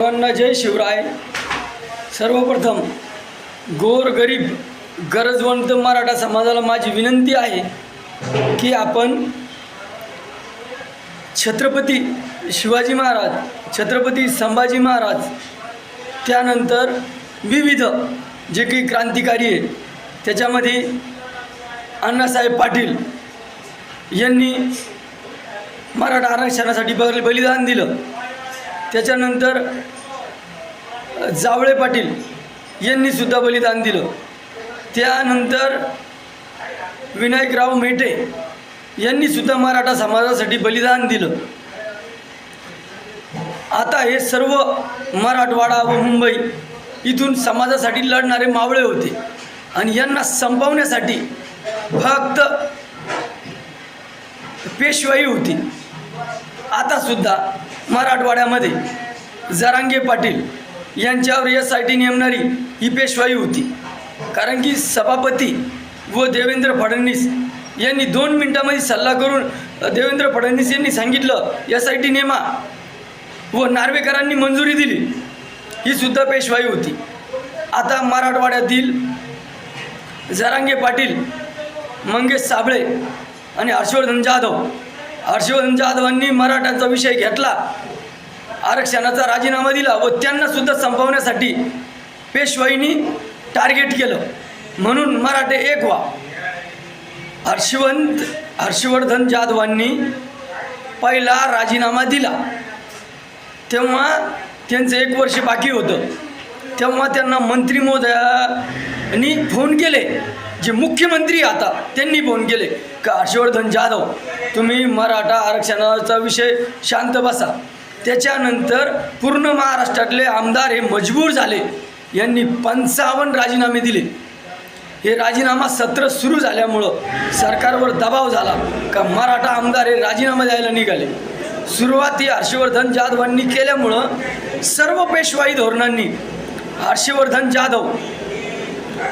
सर्वांना जय शिवराय. सर्वप्रथम गोर गरीब गरजवंत मराठा समाजाला माझी विनंती आहे की आपण छत्रपती शिवाजी महाराज छत्रपती संभाजी महाराज त्यानंतर विविध जे काही क्रांतिकारी आहे त्याच्यामध्ये अण्णासाहेब पाटील यांनी मराठा आरक्षणासाठी बल बलिदान दिलं. त्याच्यानंतर जावळे पाटील यांनीसुद्धा बलिदान दिलं. त्यानंतर विनायकराव मेटे यांनीसुद्धा मराठा समाजासाठी बलिदान दिलं. आता हे सर्व मराठवाडा व मुंबई इथून समाजासाठी लढणारे मावळे होते. आणि यांना संपवण्यासाठी फक्त पेशवाई होती. आतासुद्धा मराठवाड्यामध्ये जरांगे पाटील यांच्यावर एस आय टी नेमणारी ही पेशवाई होती. कारण की सभापती व देवेंद्र फडणवीस यांनी दोन मिनटामध्ये सल्ला करून देवेंद्र फडणवीस यांनी सांगितलं एस आय टी नेमा व नार्वेकरांनी मंजुरी दिली. ही सुद्धा पेशवाई होती. आता मराठवाड्यातील जरांगे पाटील मंगेश साबळे आणि हर्षवर्धन जाधव हर्षवर्धन जाधवांनी मराठ्यांचा विषय घेतला. आरक्षणाचा राजीनामा दिला व त्यांनासुद्धा संपवण्यासाठी पेशवाईनी टार्गेट केलं. म्हणून मराठे एक व्हा. हर्षवंत हर्षवर्धन जाधवांनी पहिला राजीनामा दिला. तेव्हा त्यांचं एक वर्ष बाकी होतं. तेव्हा त्यांना मंत्री महोदयांनी फोन केले. जे मुख्यमंत्री आता त्यांनी फोन केले का हर्षवर्धन जाधव तुम्ही मराठा आरक्षणाचा विषय शांत बसा. त्याच्यानंतर पूर्ण महाराष्ट्रातले आमदार हे मजबूर झाले. यांनी पंचावन्न राजीनामे दिले. हे राजीनामा सत्र सुरू झाल्यामुळं सरकारवर दबाव झाला. का मराठा आमदार हे राजीनामा द्यायला निघाले. सुरुवात ही हर्षवर्धन जाधवांनी केल्यामुळं सर्व पेशवाई धोरणांनी हर्षवर्धन जाधव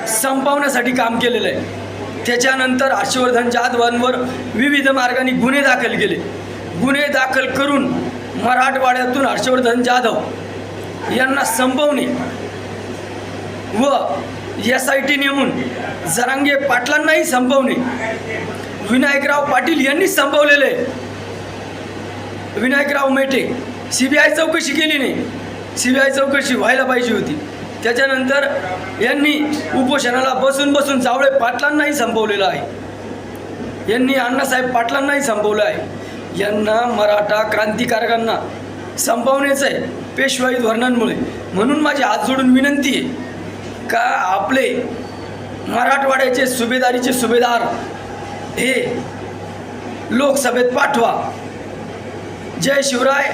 संपवण्यासाठी काम केलेलं आहे. त्याच्यानंतर हर्षवर्धन जाधवांवर विविध मार्गाने गुन्हे दाखल केले. गुन्हे दाखल करून मराठवाड्यातून हर्षवर्धन जाधव यांना संपवणे व एस आय टी नेमून जरांगे पाटलांनाही संपवणे. विनायकराव पाटील यांनी संपवलेले Vinayakrao Mete C B I चौकशी केली नाही. सी बी आय चौकशी व्हायला पाहिजे होती. त्याच्यानंतर यांनी उपोषणाला बसून बसून जावळे पाटलांनाही संपवलेलं आहे. यांनी अण्णासाहेब पाटलांनाही संपवलं आहे. यांना मराठा क्रांतिकारकांना संपवण्याचं आहे पेशवाई धोरणांमुळे. म्हणून माझी हात जोडून विनंती आहे का आपले मराठवाड्याचे सुभेदारीचे सुभेदार हे लोकसभेत पाठवा. जय शिवराय.